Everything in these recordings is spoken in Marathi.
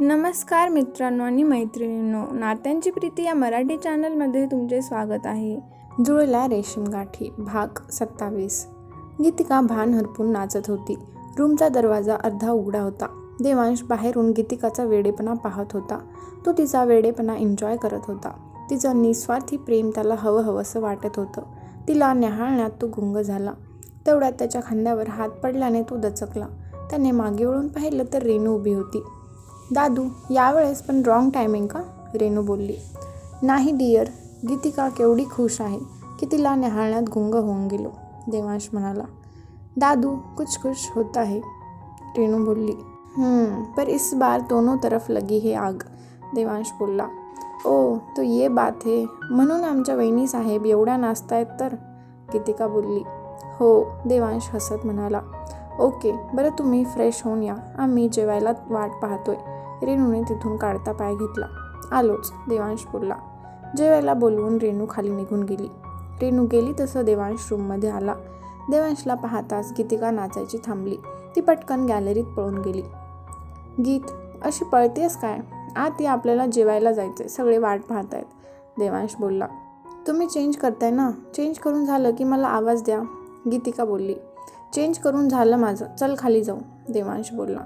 नमस्कार मित्रांनो आणि मैत्रिणींनो नात्यांची प्रीती या मराठी चॅनलमध्ये तुमचे स्वागत आहे. जुळला रेशीमगाठी भाग सत्तावीस. गीतिका भान हरपून नाचत होती. रूमचा दरवाजा अर्धा उघडा होता. देवांश बाहेरून गीतिकाचा वेडेपणा पाहत होता. तो तिचा वेडेपणा एन्जॉय करत होता. तिचं निस्वार्थी प्रेम त्याला हवं हवंसं वाटत होतं. तिला न्याहाळण्यात तो गुंग झाला. तेवढ्यात त्याच्या खांद्यावर हात पडल्याने तो दचकला. त्याने मागे वळून पाहिलं तर रेणू उभी होती. दादू यावेळेस पण रॉंग टायमिंग का? रेणू बोलली. नाही डिअर गीतिका केवढी खुश आहे की तिला न्याहाळण्यात गुंग होऊन गेलो देवांश म्हणाला. दादू कुछ कुछ होता है रेणू बोलली. पर इस बार दोनों तरफ लगी है आग देवांश बोलला. ओ तो ये बात है. म्हणून आमच्या वहिनी साहेब एवढ्या नाचतायत तर? गीतिका बोलली. हो देवांश हसत म्हणाला. ओके बरं तुम्ही फ्रेश होऊन या. आम्ही जेवायला वाट पाहतोय. रेणूने तिथून काढता पाय घेतला. आलोच देवांश बोलला जेवायला बोलवून रेणू खाली निघून गेली. रेणू गेली तसं देवांश रूममध्ये आला. देवांशला पाहताच गीतिका नाचायची थांबली. ती पटकन गॅलरीत पळून गेली. गीत अशी पळतेस काय? आत या आपल्याला जेवायला जायचंय. सगळे वाट पाहतायत. देवांश बोलला. तुम्ही चेंज करताय ना? चेंज करून झालं की मला आवाज द्या. गीतिका बोलली. चेंज करून झालं माझं. चल खाली जाऊ. देवांश बोलला.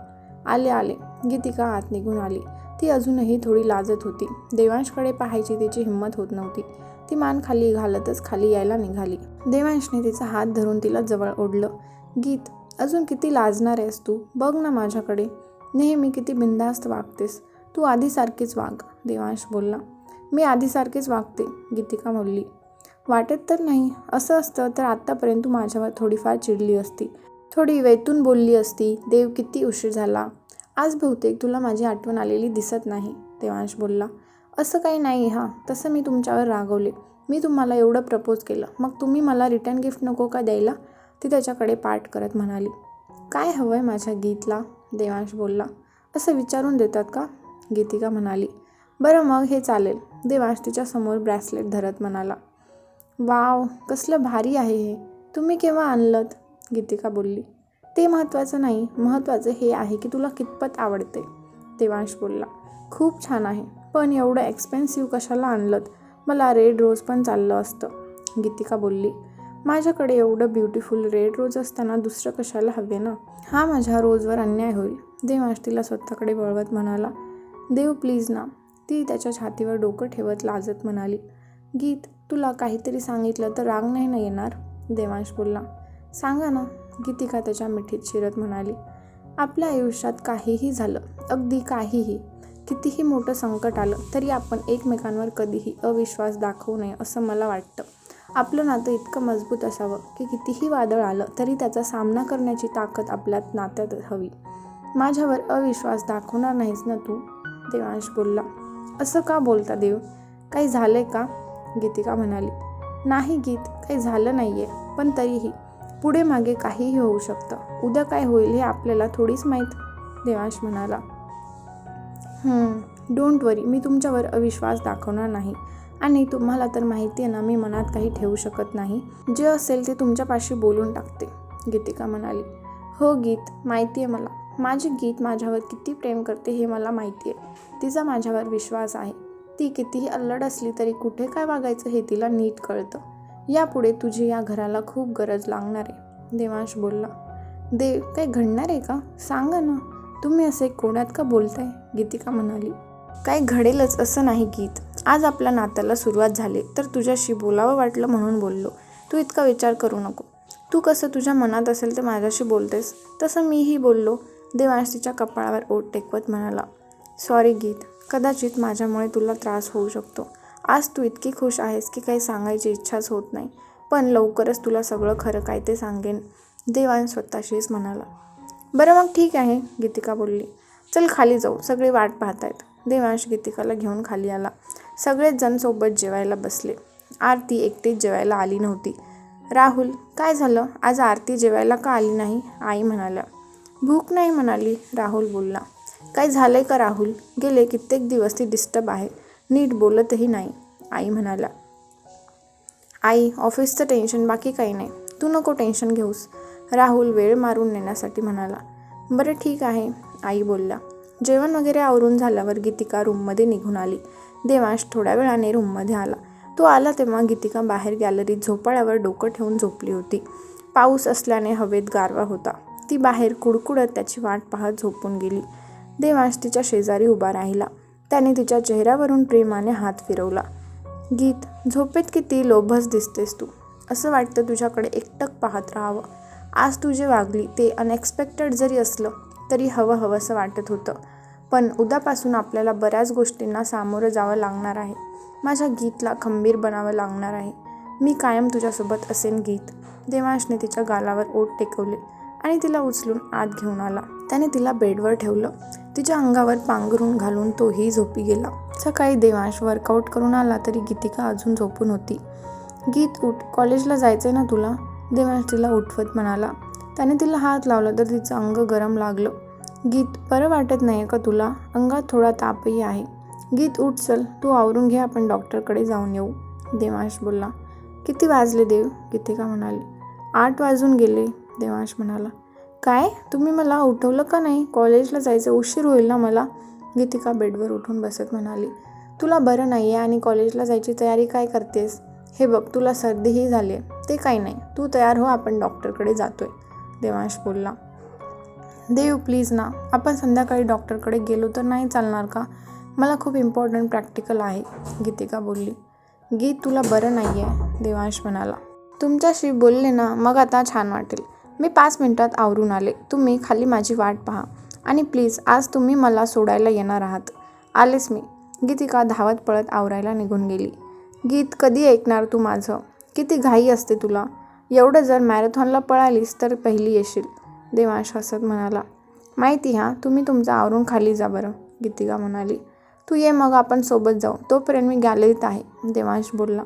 आले आले. गीतिका आत निघून आली. ती अजूनही थोडी लाजत होती. देवांशकडे पाहायची तिची हिंमत होत नव्हती. ती मान खाली घालतच खाली यायला निघाली. देवांशने तिचा हात धरून तिला जवळ ओढलं. गीत अजून किती लाजणार आहेस तू? बघ ना माझ्याकडे. नेहमी किती बिंदास्त वागतेस. तू आधीसारखीच वाग देवांश बोलला. मी आधीसारखीच वागते गीतिका बोलली. वाटत तर नाही. असं असतं तर आत्तापर्यंत तू माझ्यावर थोडीफार चिडली असती. थोडी वेतून बोलली असती देव किती उशीर झाला. आज बहुतेक तुला माझी आठवण आलेली दिसत नाही देवांश बोलला. असं काही नाही हां तसं मी तुमच्यावर रागवले. मी तुम्हाला एवढं प्रपोज केलं. मग तुम्ही मला रिटर्न गिफ्ट नको का द्यायला? ती त्याच्याकडे पाठ करत म्हणाली. काय हवं आहे माझ्या गीतला? देवांश बोलला. असं विचारून देतात का? गीतिका म्हणाली. बरं मग हे चालेल. देवांश तिच्यासमोर ब्रॅसलेट धरत म्हणाला. वाव कसलं भारी आहे हे. तुम्ही केव्हा आणलं गीतिका बोलली. ते महत्त्वाचं नाही. महत्त्वाचं हे आहे की तुला कितपत आवडते. देवांश बोलला. खूप छान आहे. पण एवढं एक्सपेन्सिव्ह कशाला आणलं मला रेड रोज पण चाललं असतं. गीतिका बोलली. माझ्याकडे एवढं ब्युटिफुल रेड रोज असताना दुसरं कशाला हवे ना? हा माझ्या रोजवर अन्याय होईल. देवांश तिला स्वतःकडे वळवत म्हणाला. देव प्लीज ना. ती त्याच्या छातीवर डोकं ठेवत लाजत म्हणाली. गीत तुला काहीतरी सांगितलं तर राग नाही ना येणार? देवांश बोलला. सांगा ना गीतिका त्याच्या मिठीत शिरत म्हणाली आपल्या आयुष्यात काहीही झालं अगदी काहीही कितीही मोठं संकट आलं तरी आपण एकमेकांवर कधीही अविश्वास दाखवू नये असं मला वाटतं. आपलं नातं इतकं मजबूत असावं की कितीही वादळ आलं तरी त्याचा सामना करण्याची ताकद आपल्यात नात्यात हवी. माझ्यावर अविश्वास दाखवणार नाहीस ना तू? देवांश बोलला. असं का बोलता देव? काही झालं आहे का? गीतिका म्हणाली. नाही गीत काही झालं नाही आहे पण तरीही पुढे मागे काहीही होऊ शकतं. उद्या काय होईल हे आपल्याला थोडीच माहीत देवांश म्हणाला. डोंट वरी मी तुमच्यावर अविश्वास दाखवणार नाही. आणि तुम्हाला तर माहिती आहे ना मी मनात काही ठेवू शकत नाही. जे असेल ते तुमच्यापाशी बोलून टाकते गीतिका म्हणाली. हो गीत माहिती आहे मला. माझी गीत माझ्यावर किती प्रेम करते हे मला माहिती आहे तिचा माझ्यावर विश्वास आहे. ती कितीही अल्लड असली तरी कुठे काय वागायचं हे तिला नीट कळतं. यापुढे तुझी या घराला खूप गरज लागणार आहे देवांश बोलला. देव काही घडणार आहे का? सांगा ना. तुम्ही असे कोण्यात का बोलताय? गीतिका म्हणाली. काय घडेलच असं नाही गीत. आज आपल्या नात्याला सुरुवात झाली तर तुझ्याशी बोलावं वाटलं म्हणून बोललो. तू इतका विचार करू नको. तू कसं तुझ्या मनात असेल तर माझ्याशी बोलतेस. तसं मीही बोललो. देवांश तिच्या कपाळावर ओट टेकवत म्हणाला सॉरी गीत. कदाचित माझ्यामुळे तुला त्रास होऊ शकतो. आज तू इतकी खुश आहेस की काही सांगायची इच्छाच होत नाही. पण लवकरच तुला सगळं खरं काय ते सांगेन. देवांश स्वतःशीच म्हणाला. बरं मग ठीक आहे गीतिका बोलली. चल खाली जाऊ. सगळे वाट पाहतायत. देवांश गीतिकाला घेऊन खाली आला. सगळेच जण सोबत जेवायला बसले. आरती एकटीच जेवायला आली नव्हती. राहुल काय झालं? आज आरती जेवायला का आली नाही? आई म्हणाल्या. भूक नाही म्हणाली राहुल बोलला. काय झालंय का राहुल? गेले कित्येक दिवस ती डिस्टर्ब आहे. नीट बोलतही नाही. आई म्हणाला आई ऑफिसचं टेन्शन बाकी काही नाही. तू नको टेन्शन घेऊस. राहुल वेळ मारून नेण्यासाठी म्हणाला बरं ठीक आहे आई बोलल्या जेवण वगैरे आवरून झाल्यावर गीतिका रूममध्ये निघून आली. देवांश थोड्या वेळाने रूममध्ये आला. तो आला तेव्हा गीतिका बाहेर गॅलरीत झोपाळ्यावर डोकं ठेवून झोपली होती. पाऊस असल्याने हवेत गारवा होता. ती बाहेर कुडकुडत त्याची वाट पाहत झोपून गेली. देवांश तिच्या शेजारी उभा राहिला. त्याने तिच्या चेहऱ्यावरून प्रेमाने हात फिरवला. गीत झोपेत किती लोभस दिसतेस तू. असं वाटतं तुझ्याकडे एकटक पाहत राहावं. आज तू जे वागली ते अनएक्सपेक्टेड जरी असलं तरी हवं हवंसं वाटत होतं. पण उद्यापासून आपल्याला बऱ्याच गोष्टींना सामोरं जावं लागणार आहे. माझ्या गीतला खंबीर बनावं लागणार आहे. मी कायम तुझ्यासोबत असेन गीत. देवांशने तिच्या गालावर ओट टेकवले आणि तिला उचलून आत घेऊन आला. त्याने तिला बेडवर ठेवलं. तिच्या अंगावर पांघरून घालून तोही झोपी गेला. सकाळी देवांश वर्कआउट करून आला तरी गीतिका अजून झोपून होती. गीत उठ कॉलेजला जायचंय ना तुला? देवांश तिला उठवत म्हणाला. त्याने तिला हात लावला तर तिचं अंग गरम लागलं. गीत बरं वाटत नाही का तुला? अंगात थोडा तापही आहे. गीत उठ चल तू आवरून घे आपण डॉक्टरकडे जाऊन येऊ. देवांश बोलला. किती वाजले देव? गीतिका म्हणाली. आठ वाजून गेले देवांश म्हणाला. काय? तुम्ही मला उठवलं का नाही? कॉलेजला जायचं उशीर होईल ना मला? गीतिका बेडवर उठून बसत म्हणाली. तुला बरं नाही आहे आणि कॉलेजला जायची तयारी काय करतेस? हे बघ तुला सर्दीही झाली आहे ते काही नाही. तू तयार हो आपण डॉक्टरकडे जातोय. देवांश बोलला. देव प्लीज ना. आपण संध्याकाळी डॉक्टरकडे गेलो तर नाही चालणार का? मला खूप इम्पॉर्टंट प्रॅक्टिकल आहे गीतिका बोलली. गीत तुला बरं नाही आहे देवांश म्हणाला. तुमच्याशी बोलले ना मग आता छान वाटेल. मी पाच मिनटात आवरून आले. तुम्ही खाली माझी वाट पहा. आणि प्लीज आज तुम्ही मला सोडायला येणार आहात. आलेच मी. गीतिका धावत पळत आवरायला निघून गेली. गीत कधी ऐकणार तू माझं? किती घाई असते तुला? एवढं जर मॅरेथॉनला पळालीस तर पहिली येशील. देवांश हसत म्हणाला. माहिती हां तुम्ही तुमचं आवरून खाली जा बरं गीतिका म्हणाली. तू ये मग आपण सोबत जाऊ. तोपर्यंत मी गॅलरीत आहे. देवांश बोलला.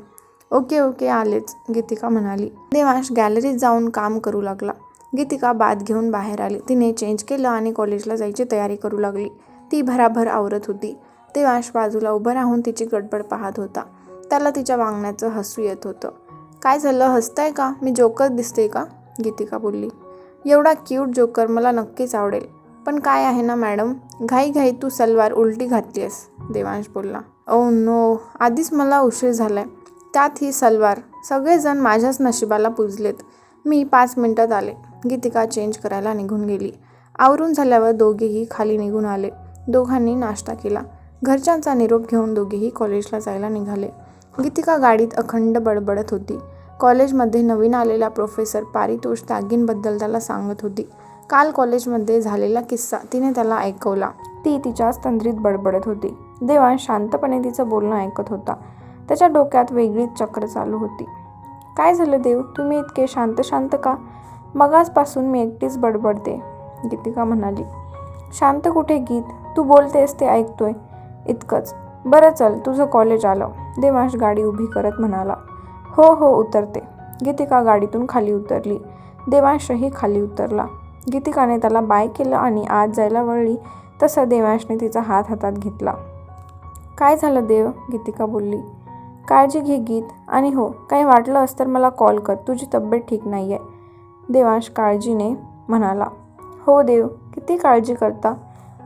ओके ओके आलेच गीतिका म्हणाली. देवांश गॅलरीत जाऊन काम करू लागला. गीतिका बाद घेऊन बाहेर आली. तिने चेंज केलं आणि कॉलेजला जायची तयारी करू लागली. ती भराभर आवरत होती. देवांश बाजूला उभं राहून तिची गडबड पाहत होता. त्याला तिच्या वागण्याचं हसू येत होतं. काय झालं? हसताय का? मी जोकर दिसते का? गीतिका बोलली. एवढा क्यूट जोकर मला नक्कीच आवडेल. पण काय आहे ना मॅडम? घाई घाई तू सलवार उलटी घातली आहेस देवांश बोलला. Oh ओ नो आधीच मला उशीर झालाय. त्यात ही सलवार. सगळेजण माझ्याच नशिबाला पुजलेत. मी पाच मिनटात आले. गीतिका चेंज करायला निघून गेली. आवरून झाल्यावर दोघेही खाली निघून आले. दोघांनी नाश्ता केला. घरच्यांचा निरोप घेऊन दोघेही कॉलेजला जायला निघाले. गीतिका गाडीत अखंड बडबडत होती. कॉलेजमध्ये नवीन आलेला प्रोफेसर पारितोष त्यागींबद्दल त्याला सांगत होती. काल कॉलेजमध्ये झालेला किस्सा तिने त्याला ऐकवला. ती तिच्याच तंद्रीत बडबडत होती. देवान शांतपणे तिचं बोलणं ऐकत होता. त्याच्या डोक्यात वेगळीच चक्र चालू होती. काय झालं देव? तुम्ही इतके शांत शांत का? मगाचपासून मी एकटीच बडबडते गीतिका म्हणाली. शांत कुठे गीत? तू बोलतेस ते ऐकतोय. इतकंच. बरं चल तुझं कॉलेज आलं देवांश गाडी उभी करत म्हणाला. हो हो उतरते. गीतिका गाडीतून खाली उतरली. देवांशही खाली उतरला. गीतिकाने त्याला बाय केलं आणि आत जायला वळली तसं देवांशने तिचा हात हातात घेतला. काय झालं देव? गीतिका बोलली. काळजी घे गीत. आणि हो काही वाटलं असं तर मला कॉल कर. तुझी तब्येत ठीक नाही आहे. देवांश काळजीने म्हणाला. हो देव किती काळजी करता?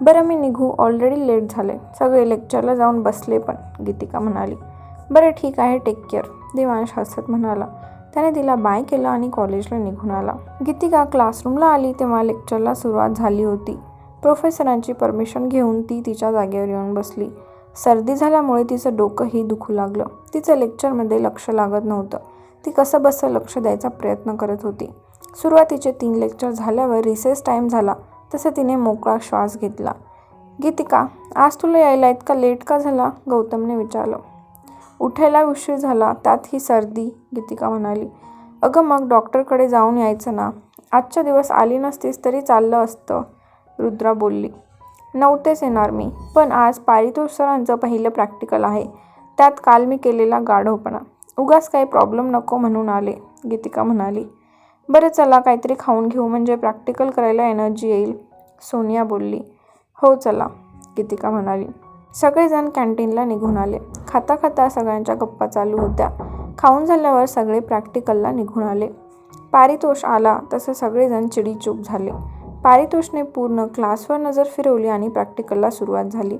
बरं मी निघू. ऑलरेडी लेट झाले. सगळे लेक्चरला जाऊन बसले पण गीतिका म्हणाली. बरं ठीक आहे टेक केअर देवांश हसत म्हणाला. त्याने तिला बाय केलं आणि कॉलेजला निघून आला. गीतिका क्लासरूमला आली तेव्हा लेक्चरला सुरुवात झाली होती. प्रोफेसरांची परमिशन घेऊन ती तिच्या जागेवर येऊन बसली. सर्दी झाल्यामुळे तिचं डोकंही दुखू लागलं. तिचं लेक्चरमध्ये लक्ष लागत नव्हतं. ती कसं बसं लक्ष द्यायचा प्रयत्न करत होती. सुरुवातीचे तीन लेक्चर झाल्यावर रिसेस टाईम झाला तसं तिने मोकळा श्वास घेतला. गीतिका आज तुला यायला इतका लेट का झाला? गौतमने विचारलं. उठायला उशीर झाला त्यात ही सर्दी गीतिका म्हणाली. अगं मग डॉक्टरकडे जाऊन यायचं ना? आजच्या दिवस आली नसतीस तरी चाललं असतं रुद्रा बोलली. नव्हतेच येणार मी. पण आज पारितोष सरांचं पहिलं प्रॅक्टिकल आहे. त्यात काल मी केलेला गाढवपणा. उगाच काही प्रॉब्लेम नको म्हणून आले गीतिका म्हणाली. बरं चला काहीतरी खाऊन घेऊ म्हणजे प्रॅक्टिकल करायला एनर्जी येईल सोनिया बोलली. हो चला गीतिका म्हणाली. सगळेजण कॅन्टीनला निघून आले. खाता खाता सगळ्यांच्या गप्पा चालू होत्या. खाऊन झाल्यावर सगळे प्रॅक्टिकलला निघून आले. पारितोष आला तसं सगळेजण चिडीचूप झाले. पारितोषने पूर्ण क्लासवर नजर फिरवली आणि प्रॅक्टिकलला सुरुवात झाली.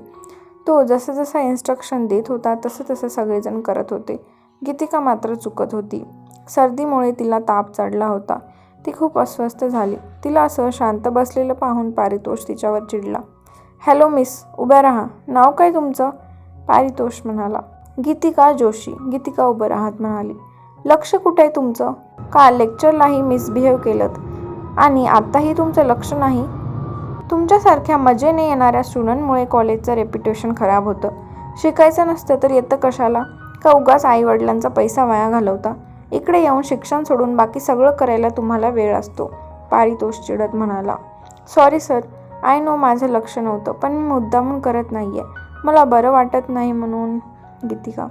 तो जसं जसं इन्स्ट्रक्शन देत होता तसं तसं सगळेजण करत होते. गीतिका मात्र चुकत होती. सर्दीमुळे तिला ताप चढला होता. ती खूप अस्वस्थ झाली. तिला असं शांत बसलेलं पाहून पारितोष तिच्यावर चिडला. हॅलो मिस उभ्या राहा. नाव काय तुमचं? पारितोष म्हणाला. गीतिका जोशी. गीतिका उभं राहत म्हणाली. लक्ष कुठे आहे तुमचं? का लेक्चरलाही मिसबिहेव केलं आणि आत्ताही तुमचं लक्ष नाही? तुमच्यासारख्या मजेने येणाऱ्या स्टुडंटमुळे कॉलेजचं रेप्युटेशन खराब होतं. शिकायचं नसतं तर येतं कशाला? का उगाच आईवडिलांचा पैसा वाया घालवता? इकडे येऊन शिक्षण सोडून बाकी सगळं करायला तुम्हाला वेळ असतो. पारितोष चिडत म्हणाला. सॉरी सर आय नो माझं लक्ष नव्हतं पण मी मुद्दामून करत नाही आहे मला बरं वाटत नाही म्हणून गीतिका.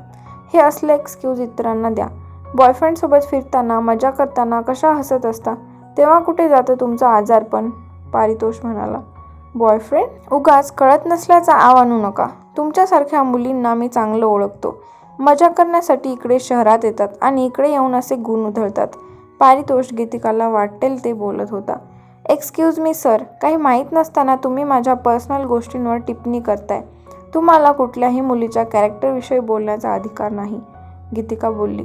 हे असलं एक्सक्यूज इतरांना द्या. बॉयफ्रेंडसोबत फिरताना मजा करताना कशा हसत असता? तेव्हा कुठे जातं तुमचं आजारपण पारितोष म्हणाला. बॉयफ्रेंड उगाच कळत नसल्याचा आव आणू नका. तुमच्यासारख्या मुलींना मी चांगलं ओळखतो. मजा करण्यासाठी इकडे शहरात येतात आणि इकडे येऊन असे गुण उधळतात. पारितोष गीतिकाला वाटेल ते बोलत होता. एक्सक्यूज मी सर काही माहीत नसताना तुम्ही माझ्या पर्सनल गोष्टींवर टिप्पणी करताय. तुम्हाला कुठल्याही मुलीच्या कॅरेक्टरविषयी बोलण्याचा अधिकार नाही. गीतिका बोलली.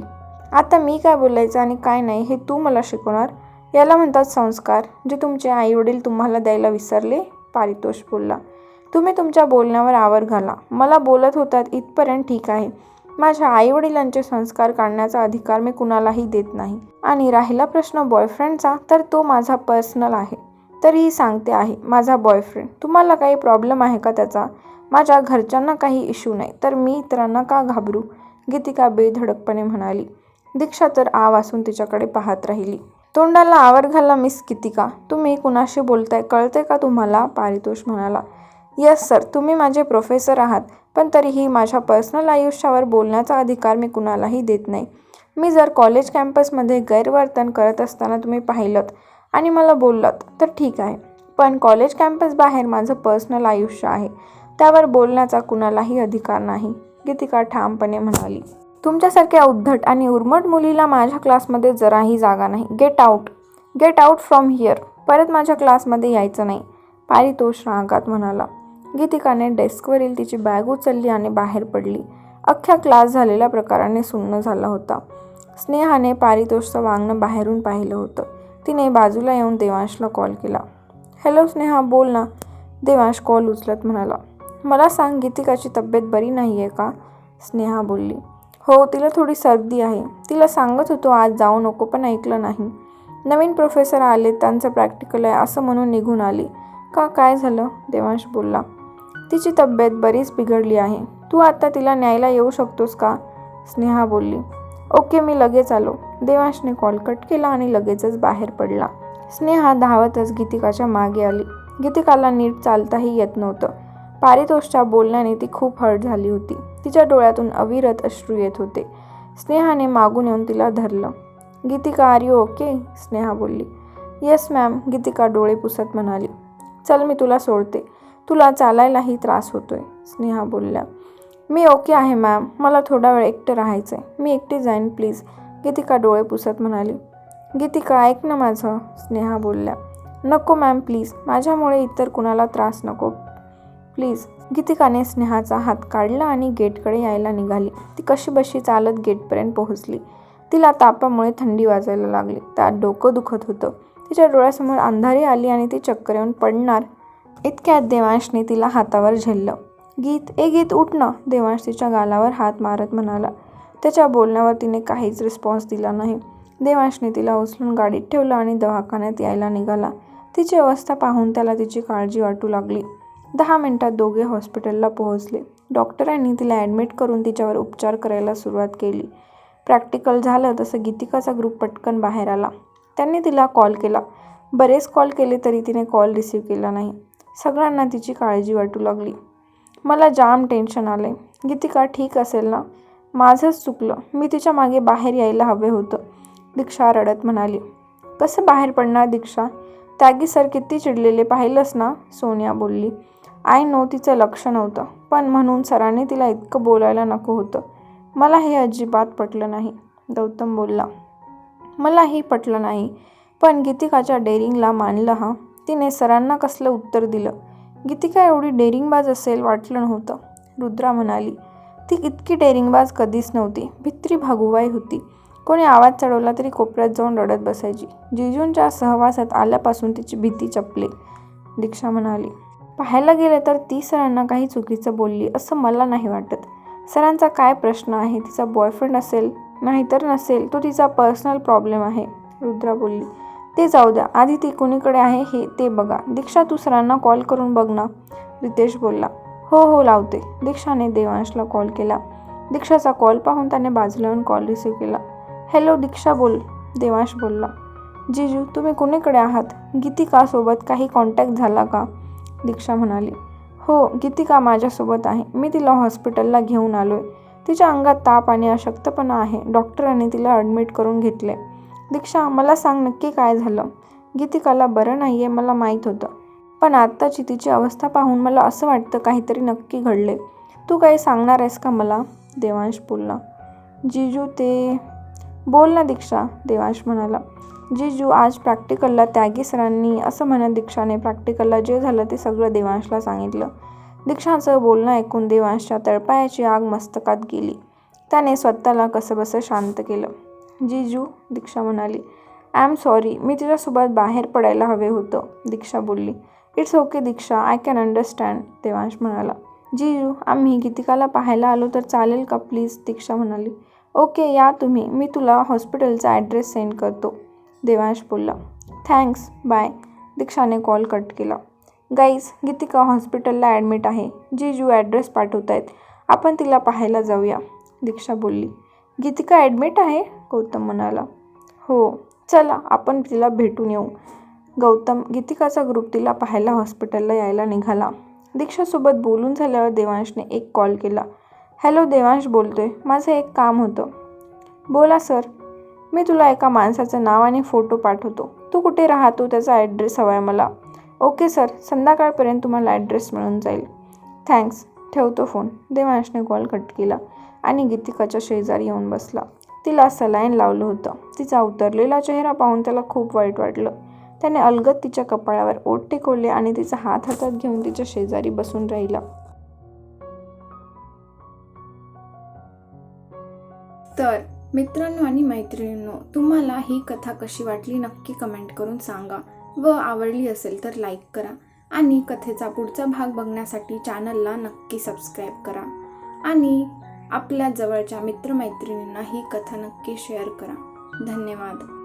आता मी काय बोलायचं आणि काय नाही हे तू मला शिकवणार? याला म्हणतात संस्कार जे तुमचे आईवडील तुम्हाला द्यायला विसरले पारितोष बोलला. तुम्ही तुमच्या बोलण्यावर आवर घाला. मला बोलत होतात इथपर्यंत ठीक आहे. माझ्या आईवडिलांचे संस्कार काढण्याचा अधिकार मी कुणालाही देत नाही. आणि राहिला प्रश्न बॉयफ्रेंडचा तर तो माझा पर्सनल आहे. तरीही सांगते आहे माझा बॉयफ्रेंड तुम्हाला काही प्रॉब्लेम आहे का त्याचा? माझ्या घरच्यांना काही इश्यू नाही तर मी इतरांना का घाबरू? गीतिका बेधडकपणे म्हणाली. दीक्षा तर आव असून तिच्याकडे पाहत राहिली. तोंडाला आवर घाला मिस गीतिका तुम्ही कुणाशी बोलताय? कळते का तुम्हाला? पारितोष म्हणाला. Yes sir. तुम्ही माझे प्रोफेसर आहात पण तरीही माझ्या पर्सनल आयुष्यावर बोलण्याचा अधिकार मी कुणालाही देत नाही. मी जर कॉलेज कॅम्पसमध्ये गैरवर्तन करत असताना तुम्ही पाहिलं आणि मला बोललात तर ठीक आहे. पण कॉलेज कॅम्पस बाहेर माझं पर्सनल आयुष्य आहे. त्यावर बोलण्याचा कुणालाही अधिकार नाही. गीतिका ठामपणे म्हणाली. तुमच्यासारख्या उद्धट आणि उर्मट मुलीला माझ्या क्लासमध्ये जराही जागा नाही. Get out get out from here परत माझ्या क्लासमध्ये यायचं नाही. पारितोष रागात म्हणाला. गीतिकाने डेस्कवरील तिची बॅग उचलली आणि बाहेर पडली. अख्ख्या क्लास झालेल्या प्रकाराने सुन्न झाला होता. स्नेहाने पारितोषचं वागणं बाहेरून पाहिलं होतं. तिने बाजूला येऊन देवांशला कॉल केला. हॅलो स्नेहा बोल ना. देवांश कॉल उचलत म्हणाला. मला सांग गीतिकाची तब्येत बरी नाही आहे का? स्नेहा बोलली. हो तिला थोडी सर्दी आहे. तिला सांगत होतो आज जाऊ नको पण ऐकलं नाही. नवीन प्रोफेसर आले त्यांचं प्रॅक्टिकल आहे असं म्हणून निघून आली. का काय झालं? देवांश बोलला. तिची तब्येत बरीच बिघडली आहे. तू आता तिला न्यायला येऊ शकतोस का? स्नेहा बोलली. ओके मी लगेच आलो. देवांशने कॉल कट केला आणि लगेचच बाहेर पडला. स्नेहा धावतच गीतिकाच्या मागे आली. गीतिकाला नीट चालताही येत नव्हतं. पारितोषच्या बोलण्याने ती खूप हर्ट झाली होती. तिच्या डोळ्यातून अविरत अश्रू येत होते. स्नेहाने मागून येऊन तिला धरलं. Geetika are you okay? Sneha बोलली. येस मॅम गीतिका डोळे पुसत म्हणाली. चल मी तुला सोडते. तुला चालायलाही त्रास होतोय स्नेहा बोलल्या. मी ओके आहे मॅम. मला थोडा वेळ एकटं राहायचं आहे मी एकटी जाईन प्लीज. गीतिका डोळे पुसत म्हणाली. गीतिका ऐक ना माझं स्नेहा बोलल्या. नको मॅम प्लीज. माझ्यामुळे इतर कुणाला त्रास नको. प्लीज. गीतिकाने स्नेहाचा हात काढला आणि गेटकडे यायला निघाली. ती कशी बशी चालत गेटपर्यंत पोहोचली? तिला तापामुळे थंडी वाजायला लागली. त्यात डोकं दुखत होतं. तिच्या डोळ्यासमोर अंधारी आली आणि ती चक्कर येऊन पडणार. इतक्यात देवांशने तिला हातावर झेललं. गीत ए गीत उठणं देवांश तिच्या गालावर हात मारत म्हणाला. त्याच्या बोलण्यावर तिने काहीच रिस्पॉन्स दिला नाही. देवांशने तिला उचलून गाडीत ठेवलं आणि दवाखान्यात यायला निघाला. तिची अवस्था पाहून त्याला तिची काळजी वाटू लागली. दहा मिनटात दोघे हॉस्पिटलला पोहोचले. डॉक्टरांनी तिला ॲडमिट करून तिच्यावर उपचार करायला सुरुवात केली. प्रॅक्टिकल झालं तसं गीतिकाचा ग्रुप पटकन बाहेर आला. त्यांनी तिला कॉल केला. बरेच कॉल केले तरी तिने कॉल रिसीव केला नाही. सगळ्यांना तिची काळजी वाटू लागली. मला जाम टेन्शन आलं आहे गीतिका ठीक असेल ना? माझंच चुकलं. मी तिच्यामागे बाहेर यायला हवे होतं. दीक्षा रडत म्हणाली. कसं बाहेर पडणार दीक्षा? त्यागी सर किती चिडलेले पाहिलंस ना? सोनिया बोलली. आय नो तिचं लक्ष नव्हतं पण म्हणून सरांनी तिला इतकं बोलायला नको होतं. मला हे अजिबात पटलं नाही गौतम बोलला. मलाही पटलं नाही पण गीतिकाच्या डेअरिंगला मानलं हा. तिने सरांना कसलं उत्तर दिलं? गीतिका एवढी डेरिंगबाज असेल वाटलं नव्हतं. रुद्रा म्हणाली ती इतकी डेरिंगबाज कधीच नव्हती. भित्री भागुबाई होती. कोणी आवाज चढवला तरी कोपऱ्यात जाऊन रडत बसायची. जिजूंच्या सहवासात आल्यापासून तिची भीती चपली. दीक्षा म्हणाली. पाहायला गेलं तर ती सरांना काही चुकीचं बोलली असं मला नाही वाटत. सरांचा काय प्रश्न आहे? तिचा बॉयफ्रेंड असेल नाहीतर नसेल तो तिचा पर्सनल प्रॉब्लेम आहे रुद्रा बोलली. ते जाऊ द्या आधी ती कुणीकडे आहे हे ते बघा. दीक्षा तू सरांना कॉल करून बघ ना रितेश बोलला. हो हो लावते. दीक्षाने देवांशला कॉल केला. दीक्षाचा कॉल पाहून त्याने बाजूला येऊन कॉल रिसीव्ह केला. हॅलो दीक्षा बोल देवांश बोलला. जीजू तुम्ही कुणीकडे आहात? गीतिकासोबत काही कॉन्टॅक्ट झाला का? दीक्षा म्हणाली हो गीतिका माझ्यासोबत आहे. मी तिला हॉस्पिटलला घेऊन आलो आहे तिच्या अंगात ताप आणि अशक्तपणा आहे. डॉक्टरांनी तिला ॲडमिट करून घेतले. दीक्षा मला सांग नक्की काय झालं? गीतिकाला बरं नाही आहे मला माहीत होतं. पण आत्ताची तिची अवस्था पाहून मला असं वाटतं काहीतरी नक्की घडले तू काही सांगणार आहेस का मला? देवांश बोलला. जिजू ते बोल ना दीक्षा देवांश म्हणाला. जिजू आज प्रॅक्टिकलला त्यागी सरांनी असं म्हणत दीक्षाने प्रॅक्टिकलला जे झालं ते सगळं देवांशला सांगितलं. दीक्षाचं बोलणं ऐकून देवांशच्या तळपायाची आग मस्तकात गेली. त्याने स्वतःला कसंबसं शांत केलं. जिजू दीक्षा म्हणाली आय एम सॉरी मी तिच्यासोबत बाहेर पडायला हवे होतं. दीक्षा बोलली it's okay Diksha I can understand Devansh म्हणाला जिजू आम्ही गीतिकाला पाहायला आलो तर चालेल का प्लीज दीक्षा म्हणाली ओके या तुम्ही मी तुला हॉस्पिटलचा ॲड्रेस सेंड करतो. देवांश बोलला थँक्स बाय. दीक्षाने कॉल कट केला गाईज गीतिका हॉस्पिटलला ॲडमिट आहे जिजू ॲड्रेस पाठवत आहेत आपण तिला पाहायला जाऊया. दीक्षा बोलली गीतिका ॲडमिट आहे? गौतम म्हणाला हो चला आपण तिला भेटून येऊ. गौतम गीतिकाचा ग्रुप तिला पाहायला हॉस्पिटलला यायला निघाला. दीक्षासोबत बोलून झाल्यावर देवांशने एक कॉल केला हॅलो देवांश बोलतोय माझं एक काम होतं. बोला सर. मी तुला एका माणसाचं नाव आणि फोटो पाठवतो. तू कुठे राहतो त्याचा ॲड्रेस हवा आहे मला. ओके सर संध्याकाळपर्यंत तुम्हाला ॲड्रेस मिळून जाईल. थँक्स ठेवतो फोन देवांशने कॉल कट केला आणि गीतिकाच्या शेजारी येऊन बसला. तिला सलाईन लावलं होतं. तिचा उतरलेला चेहरा पाहून त्याला खूप वाईट वाटलं. त्याने अलगद तिच्या कपाळावर ओठ टेकवले आणि तिचा हात हातात घेऊन तिच्या शेजारी बसून राहिला. मित्रांनो आणि मैत्रिणींनो तुम्हाला ही कथा कशी वाटली नक्की कमेंट करून सांगा. व आवडली असेल तर लाईक करा आणि कथेचा पुढचा भाग बघण्यासाठी चॅनलला नक्की सबस्क्राईब करा. आणि आपल्या जवळच्या मित्रमैत्रिणींना ही कथा नक्की शेअर करा. धन्यवाद.